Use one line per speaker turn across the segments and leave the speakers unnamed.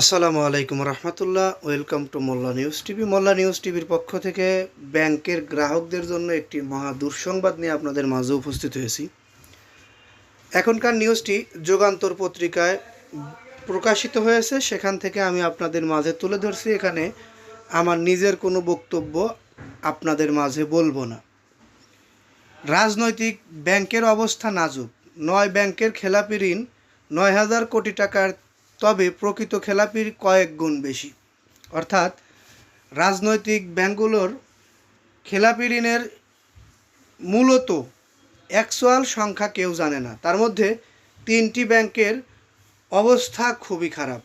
আসসালামু আলাইকুম রহমতুল্লাহ, welcome to Molla news TV. Molla news টিভির পক্ষ থেকে ব্যাংকের গ্রাহকদের জন্য একটি মহা দুঃসংবাদ নিয়ে আপনাদের মাঝে উপস্থিত হয়েছি। এখনকার নিউজটি যুগান্তর পত্রিকায় প্রকাশিত হয়েছে। সেখান থেকে আমি আপনাদের মাঝে তুলে ধরছি। এখানে আমার নিজের কোনো বক্তব্য আপনাদের মাঝে বলব না। রাজনৈতিক ব্যাংকের অবস্থা নাজুক। নয় ব্যাংকের খেলাপি ঋণ নয় হাজার কোটি টাকার তবে প্রকৃত খেলাপির কয়েক গুণ বেশি। অর্থাৎ রাজনৈতিক ব্যাংকগুলোর খেলাপি ঋণের মূলত অ্যাকচুয়াল সংখ্যা কেউ জানে না। তার মধ্যে তিনটি ব্যাংকের অবস্থা খুবই খারাপ।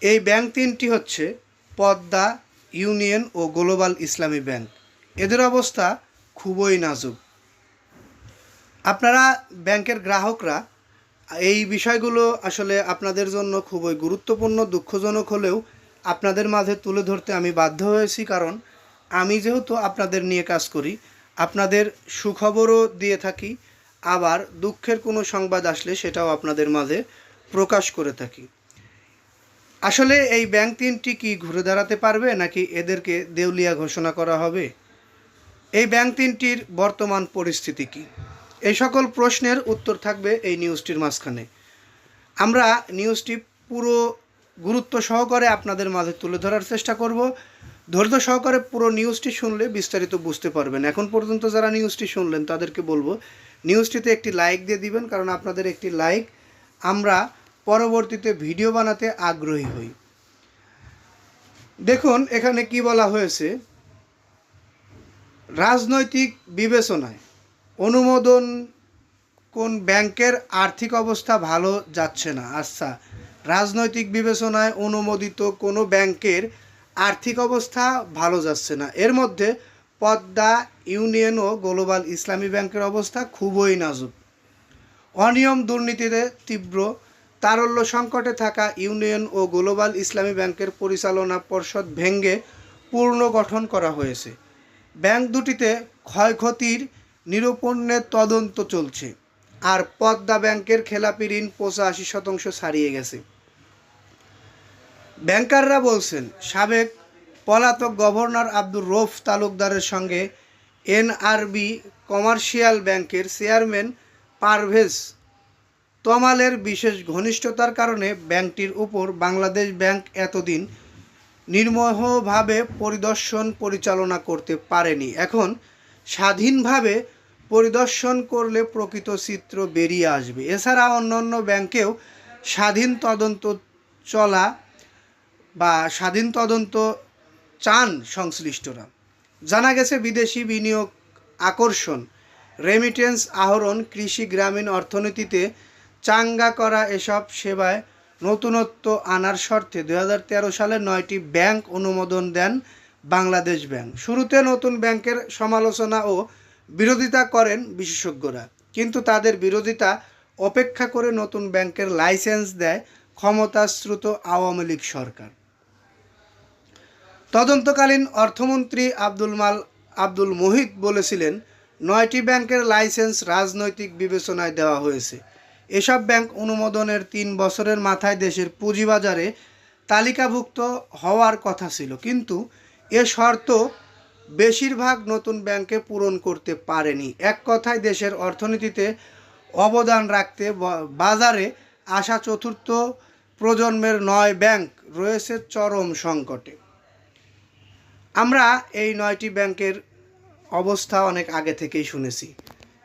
এই ব্যাংক তিনটি হচ্ছে পদ্মা ইউনিয়ন ও গ্লোবাল ইসলামী ব্যাংক। এদের অবস্থা খুবই নাজুক। আপনারা ব্যাংকের গ্রাহকরা এই বিষয়গুলো আসলে আপনাদের জন্য খুবই গুরুত্বপূর্ণ, দুঃখজনক হলেও আপনাদের মাঝে তুলে ধরতে আমি বাধ্য হয়েছি কারণ আমি যেহেতু আপনাদের নিয়ে কাজ করি, আপনাদের সুখবরও দিয়ে থাকি, আবার দুঃখের কোনো সংবাদ আসলে সেটাও আপনাদের মাঝে প্রকাশ করে থাকি। আসলে এই ব্যাংক তিনটি কি ঘুরে দাঁড়াতে পারবে নাকি এদেরকে দেউলিয়া ঘোষণা করা হবে? এই ব্যাংক তিনটির বর্তমান পরিস্থিতি কী? এই সকল প্রশ্নের উত্তর থাকবে এই নিউজটির মাঝখানে। আমরা নিউজটি পুরো গুরুত্ব সহকারে আপনাদের মাঝে তুলে ধরার চেষ্টা করব। ধৈর্য সহকারে পুরো নিউজটি শুনলে বিস্তারিত বুঝতে পারবেন। এখন পর্যন্ত যারা নিউজটি শুনলেন, তাদেরকে বলব, নিউজটিতে একটি লাইক দিয়ে দিবেন, কারণ আপনাদের একটি লাইক আমরা পরবর্তীতে ভিডিও বানাতে আগ্রহী হই। দেখুন, এখানে কি বলা হয়েছে? রাজনৈতিক বিবেচনায় অনুমোদন কোন ব্যাংকের আর্থিক অবস্থা ভালো যাচ্ছে না? আচ্ছা রাজনৈতিক বিবেচনায় অনুমোদিত কোনো ব্যাংকের আর্থিক অবস্থা ভালো যাচ্ছে না। এর মধ্যে পদ্মা ইউনিয়ন ও গ্লোবাল ইসলামী ব্যাংকের অবস্থা খুবই নাজুক। অনিয়ম দুর্নীতিতে তীব্র তারল্য সংকটে থাকা ইউনিয়ন ও গ্লোবাল ইসলামী ব্যাংকের পরিচালনা পর্ষদ ভেঙ্গে পুনর্গঠন করা হয়েছে। ব্যাংক দুটিতে ক্ষয়ক্ষতির নিরূপণের তদন্ত চলছে। আর পদ্মা ব্যাংকের খেলাপি ঋণ পঁচাশি শতাংশ ছাড়িয়ে গেছে। ব্যাংকাররা বলছেন, সাবেক পলাতক গভর্নর আব্দুর রৌফ তালুকদারের সঙ্গে এনআরবি কমার্শিয়াল ব্যাংকের চেয়ারম্যান পারভেজ তমালের বিশেষ ঘনিষ্ঠতার কারণে ব্যাংকটির উপর বাংলাদেশ ব্যাংক এতদিন নির্মোহভাবে পরিদর্শন পরিচালনা করতে পারেনি। এখন স্বাধীনভাবে পরিদর্শন করলে প্রকৃত চিত্র বেরিয়ে আসবে। এছাড়া অন্যান্য ব্যাংকেও স্বাধীন তদন্ত চলা বা স্বাধীন তদন্ত চান সংশ্লিষ্টরা। জানা গেছে, বিদেশি বিনিয়োগ আকর্ষণ রেমিটেন্স আহরণ, কৃষি, গ্রামীণ অর্থনীতিতে চাঙ্গা করা এসব সেবায় নতুনত্ব আনার শর্তে দু হাজার তেরো সালে নয়টি ব্যাংক অনুমোদন দেন বাংলাদেশ ব্যাংক। শুরুতে নতুন ব্যাংকের সমালোচনা ও বিরোধিতা করেন বিশেষজ্ঞরা। কিন্তু তাদের বিরোধিতা অপেক্ষা করে নতুন ব্যাংকের লাইসেন্স দেয় ক্ষমতাশ্রুত আওয়ামী লীগ সরকার। তদন্তকালীন অর্থমন্ত্রী আব্দুল মাল আব্দুল মোহিত বলেছিলেন, নয়টি ব্যাংকের লাইসেন্স রাজনৈতিক বিবেচনায় দেওয়া হয়েছে। এসব ব্যাংক অনুমোদনের তিন বছরের মাথায় দেশের পুঁজিবাজারে তালিকাভুক্ত হওয়ার কথা ছিল। কিন্তু এ শর্ত বেশিরভাগ নতুন ব্যাংকে পূরণ করতে পারেনি। এক কথায় দেশের অর্থনীতিতে অবদান রাখতে বাজারে আসা চতুর্থ প্রজন্মের নয় ব্যাংক রয়েছে চরম সংকটে। আমরা এই নয়টি ব্যাংকের অবস্থা অনেক আগে থেকেই শুনেছি।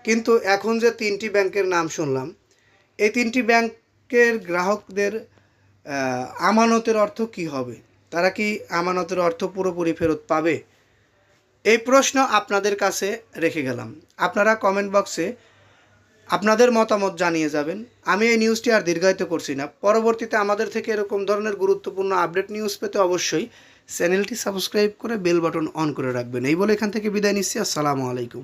কিন্তু এখন যে তিনটি ব্যাংকের নাম শুনলাম, এই তিনটি ব্যাংকের গ্রাহকদের আমানতের অর্থ কি হবে? তারা কি আমানতের অর্থ পুরোপুরি ফেরত পাবে? এই প্রশ্ন আপনাদের কাছে রেখে গেলাম। আপনারা কমেন্ট বক্সে আপনাদের মতামত জানিয়ে যাবেন। আমি এই নিউজটি আর দীর্ঘায়িত করছি না। পরবর্তীতে আমাদের থেকে এরকম ধরনের গুরুত্বপূর্ণ আপডেট নিউজ পেতে অবশ্যই চ্যানেলটি সাবস্ক্রাইব করে বেল বাটন অন করে রাখবেন। এই বলে এখান থেকে বিদায় নিচ্ছি। আসসালামু আলাইকুম।